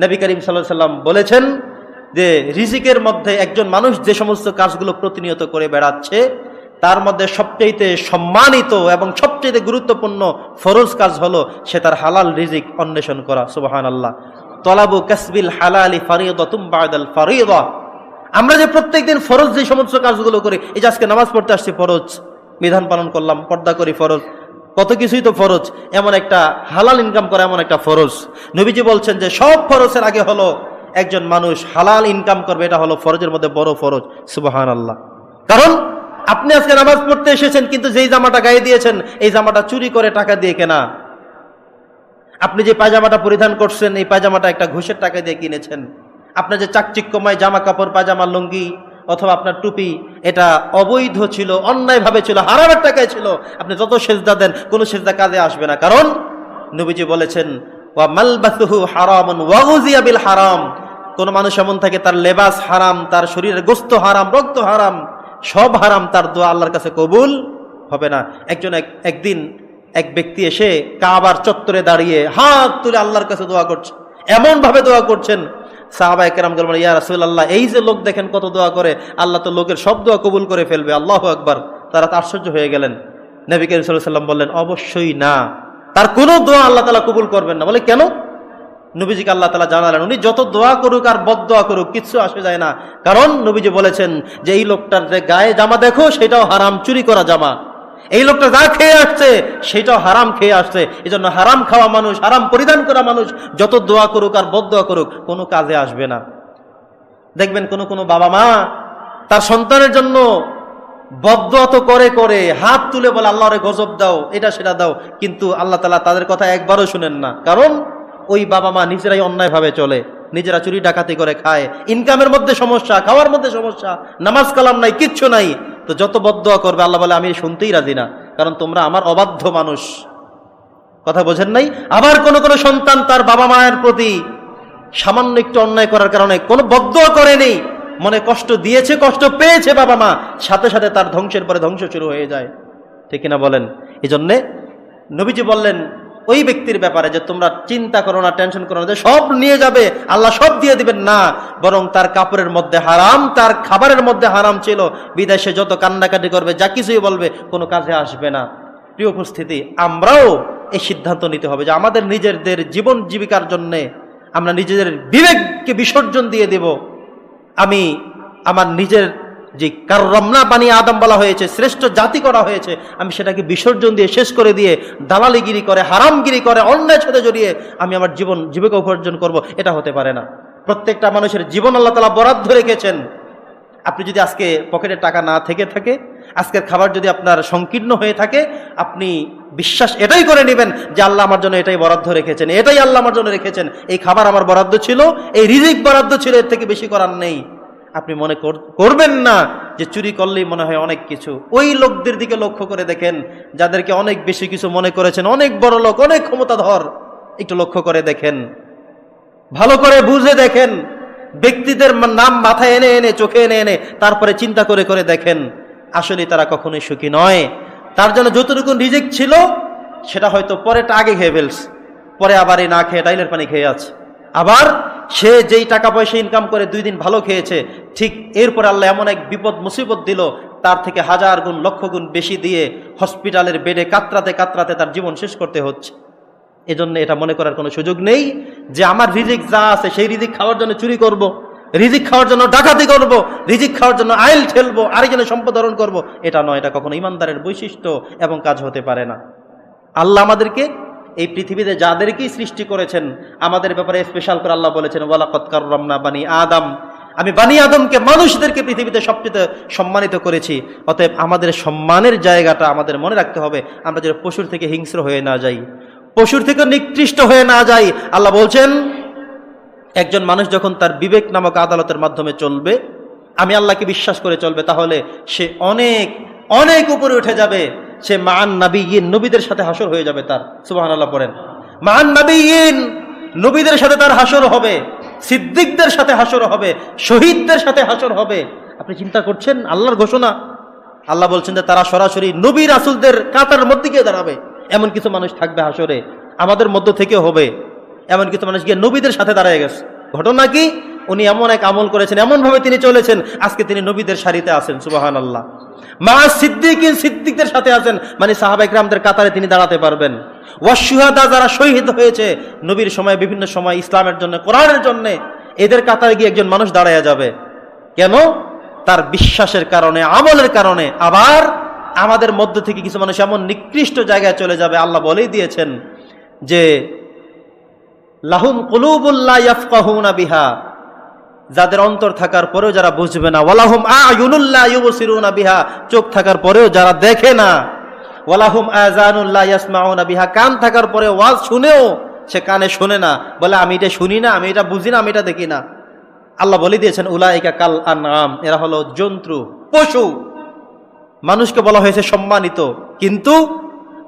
নবী করিম সাল্লাহ সাল্লাম বলেছেন যে রিজিকের মধ্যে একজন মানুষ যে সমস্ত কাজগুলো প্রতিনিয়ত করে বেড়াচ্ছে, তার মধ্যে সবচেয়ে সম্মানিত এবং সবচেয়ে গুরুত্বপূর্ণ ফরজ কাজ হলো সে তার হালাল রিজিক অন্বেষণ করা সুবাহান আল্লাহ তলাবু কাসবিল হালালি ফারিদাতুম বাদাল ফারিদা। আমরা যে প্রত্যেকদিন ফরজ যে সমস্ত কাজগুলো করি, এই যে আজকে নামাজ পড়তে আসছি ফরজ, বিধান পালন করলাম, পর্দা করি ফরজ কত কিছুই তো ফরজ, এমন একটা হালাল ইনকাম করা এমন একটা ফরজ। নবীজি বলছেন যে সব ফরজের আগে হলো একজন মানুষ হালাল ইনকাম করবে, এটা হলো ফরজের মধ্যে বড় ফরজ। সুবাহান আল্লাহ কারণ আপনি আজকে নামাজ পড়তে এসেছেন, কিন্তু যেই জামাটা গায়ে দিয়েছেন, এই জামাটা চুরি করে টাকা দিয়ে কেনা। আপনি যে পায়জামাটা পরিধান করছেন, এই পায়জামাটা একটা ঘুষের টাকা দিয়ে কিনেছেন। আপনার যে চাকচিক্যময় জামা কাপড় পায়জামা, লুঙ্গি অথবা আপনার টুপি, এটা অবৈধ ছিল, অন্যায়ভাবে ছিল হারামের টাকায় ছিল, আপনি যত সেজদা দেন, কোনো সেজদা কাজে আসবে না। কারণ নবীজি বলেছেন, ওয়া মালবাসুহু হারামুন ওয়াগুজিয়া বিল হারাম। কোন মানুষ এমন থাকে, তার লেবাস হারাম, তার শরীরের গোস্ত হারাম, রক্ত হারাম, সব হারাম, তার দোয়া আল্লাহর কাছে কবুল হবে না। একজন এক একদিন এক ব্যক্তি এসে কাবার চত্বরে দাঁড়িয়ে হাত তুলে আল্লাহর কাছে দোয়া করছে এমন ভাবে দোয়া করছেন সাহাবা একরাম বলবেন, ইয়া রাসূলুল্লাহ, এই যে লোক দেখেন কত দোয়া করে, আল্লাহ তো লোকের সব দোয়া কবুল করে ফেলবে, আল্লাহ আকবার। তারা তো আশ্চর্য হয়ে গেলেন। নবী করিম সাল্লাম বললেন, অবশ্যই না। তার কোনো দোয়া আল্লাহ তালা কবুল করবেন না। বলে, কেন? নবীজিকে আল্লাহ তালা জানালেন, উনি যত দোয়া করুক আর বদ দোয়া করুক, কিচ্ছু আসে যায় না। কারণ নবীজি বলেছেন যে, এই লোকটার যে গায়ে জামা দেখো, সেটাও হারাম, চুরি করা জামা। এই লোকটা যা খেয়ে আসছে, সেটাও হারাম খেয়ে আসছে। এই জন্য হারাম খাওয়া মানুষ, হারাম পরিধান করা মানুষ, যত দোয়া করুক আর বদ দোয়া করুক, কোনো কাজে আসবে না। দেখবেন কোনো কোনো বাবা মা তার সন্তানের জন্য বদয়া তো করে করে, হাত তুলে বলে, আল্লাহরে গজব দাও, এটা সেটা দাও। কিন্তু আল্লাহ তালা তাদের কথা একবারও শুনেন না। কারণ ওই বাবা মা নিজেরাই অন্যায়ভাবে চলে। নিজেরা চুরি ডাকাতি করে খায়। ইনকামের মধ্যে সমস্যা, খাওয়ার মধ্যে সমস্যা, নামাজ কালাম নাই, কিচ্ছু নাই। তো যত বদয়া করবে, আল্লাহ বলে, আমি শুনতেই রাজি না, কারণ তোমরা আমার অবাধ্য মানুষ। কথা বোঝেন নাই? আবার কোন কোন সন্তান তার বাবা মায়ের প্রতি সামান্য একটু অন্যায় করার কারণে কোনো বদয়া করেনি মনে কষ্ট দিয়েছে, কষ্ট পেয়েছে বাবা মা, সাথে সাথে তার ধ্বংসের পরে ধ্বংস শুরু হয়ে যায়। ঠিক কিনা বলেন? এই জন্যে নবীজি বললেন ওই ব্যক্তির ব্যাপারে যে তোমরা চিন্তা করো না টেনশন করো না, যে সব নিয়ে যাবে, আল্লাহ সব দিয়ে দিবেন, না। বরং তার কাপড়ের মধ্যে হারাম, তার খাবারের মধ্যে হারাম ছিল। বিদেশে যত কান্নাকাটি করবে, যা কিছুই বলবে, কোনো কাজে আসবে না। প্রিয় উপস্থিতি, আমরাও এই সিদ্ধান্ত নিতে হবে যে আমাদের নিজেদের জীবন জীবিকার জন্যে আমরা নিজেদের বিবেককে বিসর্জন দিয়ে দেব। আমি আমার নিজের যে কার্রমনা বানি আদম বলা হয়েছে, শ্রেষ্ঠ জাতি করা হয়েছে, আমি সেটাকে বিসর্জন দিয়ে শেষ করে দিয়ে দালালিগিরি করে, হারামগিরি করে, অন্যায় সাথে জড়িয়ে আমি আমার জীবন, জীবিকা উপার্জন করব, এটা হতে পারে না। প্রত্যেকটা মানুষের জীবন আল্লাহ তালা বরাদ্দ রেখেছেন। আপনি যদি আজকে পকেটে টাকা না থেকে থাকে, আজকের খাবার যদি আপনার সংকীর্ণ হয়ে থাকে, আপনি বিশ্বাস এটাই করে নেবেন যে আল্লাহ আমার জন্য এটাই বরাদ্দ রেখেছেন, এটাই আল্লাহ আমার জন্য রেখেছেন। এই খাবার আমার বরাদ্দ ছিল, এই রিজিক বরাদ্দ ছিল, এর থেকে বেশি করার নেই। আপনি মনে কর- করবেন না যে চুরি করলেই মনে হয় অনেক কিছু। ওই লোকদের দিকে লক্ষ্য করে দেখেন, যাদেরকে অনেক বেশি কিছু মনে করেছেন, অনেক বড় লোক, অনেক ক্ষমতাধর, একটু লক্ষ্য করে দেখেন। ভালো করে বুঝে দেখেন, ব্যক্তিদের নাম মাথায় এনে এনে, চোখে এনে এনে, তারপরে চিন্তা করে করে দেখেন আসলে তারা কখনোই সুখী নয়। তার জন্য যতটুকু রিজিক ছিল, সেটা হয়তো পরেটা আগে খেয়ে ফেলছে, পরে আবার এই না খেয়ে টাইলের পানি খেয়ে আছে। আবার সে যেই টাকা পয়সা ইনকাম করে দুই দিন ভালো খেয়েছে, ঠিক এরপর আল্লাহ এমন এক বিপদ, মুসিবত দিল, তার থেকে হাজার গুণ, লক্ষ গুণ বেশি দিয়ে হসপিটালের বেডে কাতরাতে কাতরাতে তার জীবন শেষ করতে হচ্ছে এজন্য এটা মনে করার কোনো সুযোগ নেই যে আমার রিজিক যা আছে সেই রিজিক খাওয়ার জন্য চুরি করব। রিজিক খাওয়ার জন্য ডাকাতি করব। রিজিক খাওয়ার জন্য আইল ঠেলবো, আরেকজনের সম্পদ হরণ করব। এটা নয়, এটা কখনো ইমানদারের বৈশিষ্ট্য এবং কাজ হতে পারে না আল্লাহ আমাদেরকে এই পৃথিবীতে যাদেরকেই সৃষ্টি করেছেন, আমাদের ব্যাপারে স্পেশাল করে আল্লাহ বলেছেন ওয়ালাকৎকার রমনা বানি আদম। আমি বানি আদমকে মানুষদেরকে পৃথিবীতে সবচেয়ে সম্মানিত করেছি। অতএব আমাদের সম্মানের জায়গাটা আমাদের মনে রাখতে হবে, আমরা যেন পশুর থেকে হিংস্র হয়ে না যাই। পশুর থেকে নিকৃষ্ট হয়ে না যাই, আল্লাহ বলছেন, একজন মানুষ যখন তার বিবেক নামক আদালতের মাধ্যমে চলবে, আমি আল্লাহকে বিশ্বাস করে চলবে, তাহলে সে অনেক অনেক উপরে উঠে যাবে। সে মান নাবিয়িন নবীদের সাথে হাসর হয়ে যাবে তার। সুবাহ আল্লাহ পড়েন। মান নাবিয়িন নবীদের সাথে তার হাসর হবে। সিদ্দিকদের সাথে হাসর হবে। শহীদদের সাথে হাসর হবে। আপনি চিন্তা করছেন? আল্লাহর ঘোষণা। আল্লাহ বলছেন যে তারা সরাসরি নবী রাসুলদের কাতার মধ্যে গিয়ে দাঁড়াবে। এমন কিছু মানুষ থাকবে হাসরে। আমাদের মধ্য থেকে হবে। এমন কিছু মানুষ গিয়ে নবীদের সাথে দাঁড়িয়ে গেছে। ঘটনা কি? উনি এমন এক আমল করেছেন এমন ভাবে তিনি চলেছেন, আজকে তিনি নবীদের সারিতে আছেন সুবাহান আল্লাহ মা সিদ্দিকিন সিদ্দিকদের সাথে আছেন মানে সাহাবা ইকরামদের কাতারে তিনি দাঁড়াতে পারবেন। ওয়াসুহাদা যারা শহীদ হয়েছে, নবীর সময়, বিভিন্ন সময় ইসলামের জন্য, কোরআনের জন্য, এদের কাতারে গিয়ে একজন মানুষ দাঁড়ায়া যাবে। কেন? তার বিশ্বাসের কারণে, আমলের কারণে। আবার আমাদের মধ্য থেকে কিছু মানুষ এমন নিকৃষ্ট জায়গায় চলে যাবে, আল্লাহ বলেই দিয়েছেন যে, লাহুম কুলুবুল্লাহ ইয়াফকাহুনা বিহা। যাদের অন্তর থাকার পরেও যারা বুঝবে না। ওয়ালাহুম আয়ুনুল্লাহ ইউবসিরুনা বিহা। চোখ থাকার পরেও যারা দেখে না, ওয়ালাহুম আযানুল্লাহ ইয়াসমাউনা বিহা। কান থাকার পরে ওয়াজ শুনেও সে কানে শোনে না। বলে, আমি এটা শুনি না, আমি এটা বুঝি না, আমি এটা দেখি না। আল্লাহ বলে দিয়েছেন, উলাইকা কাল আনআম। এরা হলো জন্তু, পশু। মানুষকে বলা হয়েছে সম্মানিত। কিন্তু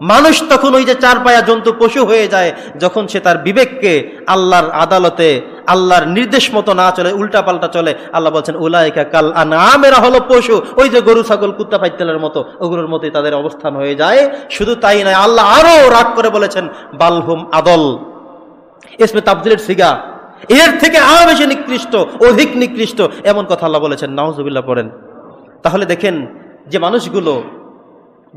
মানুষ তখন ওই যে চার পায়া জন্তু, পশু হয়ে যায়, যখন সে তার বিবেককে আল্লাহর আদালতে আল্লাহর নির্দেশ মতো না চলে উল্টা পাল্টা চলে। আল্লাহ বলছেন, উলাইকা কাল আনামেরা হলো পশু। ওই যে গরু, ছাগল, কুত্তা, পাইতেলের মতো, ওগুলোর মতোই তাদের অবস্থান হয়ে যায়। শুধু তাই নয়, আল্লাহ আরও রাগ করে বলেছেন, বালহুম আদল। এসমে তাবদিলের সিগা। এর থেকে আরও বেশি নিকৃষ্ট, অধিক নিকৃষ্ট, এমন কথা আল্লাহ বলেছেন। নাউজুবিল্লাহ পড়েন। তাহলে দেখেন, যে মানুষগুলো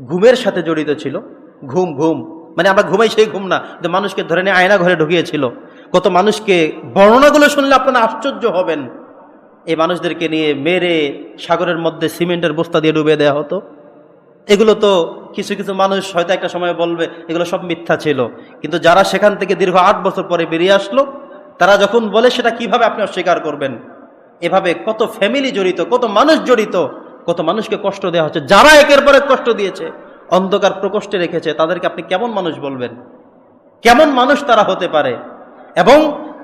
ঘুমের সাথে জড়িত ছিল, ঘুম ঘুম। মানে আমরা ঘুমাই সেই ঘুম না মানুষকে ধরে নিয়ে আয়না ঘরে ঢুকিয়েছিল। কত মানুষকে বর্ণনাগুলো শুনলে আপনারা আশ্চর্য হবেন। এই মানুষদেরকে নিয়ে মেরে সাগরের মধ্যে সিমেন্টের বস্তা দিয়ে ডুবে দেওয়া হতো। এগুলো তো কিছু কিছু মানুষ হয়তো একটা সময় বলবে, এগুলো সব মিথ্যা ছিল। কিন্তু যারা সেখান থেকে দীর্ঘ আট বছর পরে বেরিয়ে আসলো, তারা যখন বলে সেটা কীভাবে আপনি অস্বীকার করবেন? এভাবে কত ফ্যামিলি জড়িত, কত মানুষ জড়িত, কত মানুষকে কষ্ট দেওয়া হচ্ছে। যারা একের পর কষ্ট দিয়েছে, অন্ধকার প্রকোষ্ঠে রেখেছে, তাদেরকে আপনি কেমন মানুষ বলবেন? কেমন মানুষ তারা হতে পারে? এবং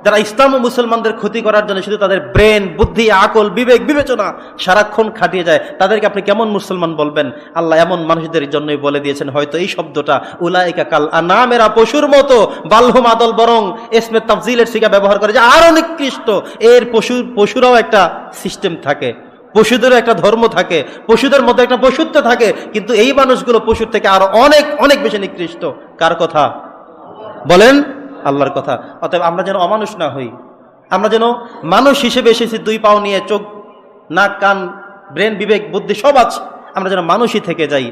যারা ইসলাম ও মুসলমানদের ক্ষতি করার জন্য শুধু তাদের ব্রেন, বুদ্ধি, আকল, বিবেক, বিবেচনা সারাক্ষণ খাটিয়ে যায়, তাদেরকে আপনি কেমন মুসলমান বলবেন? আল্লাহ এমন মানুষদের জন্যই বলে দিয়েছেন, হয়তো এই শব্দটা, উলাইকা কাল আনামেরা পশুর মতো, বালহুম আদল বরং এসমে তাফজিলের শিকা ব্যবহার করে যে আরও নিকৃষ্ট। এর পশু, পশুরাও একটা সিস্টেম থাকে, পশুদেরও একটা ধর্ম থাকে, পশুদের মধ্যে একটা পশুত্ব থাকে, কিন্তু এই মানুষগুলো পশুর থেকে আরও অনেক অনেক বেশি নিকৃষ্ট। কার কথা? বলেন? আল্লাহর কথা। অতএব আমরা যেন অমানুষ না হই। আমরা যেন মানুষ হিসেবে এসেছি, দুই পাও নিয়ে চোখ, নাক, কান, ব্রেন, বিবেক, বুদ্ধি, সব আছে। আমরা যেন মানুষই থেকে যাই।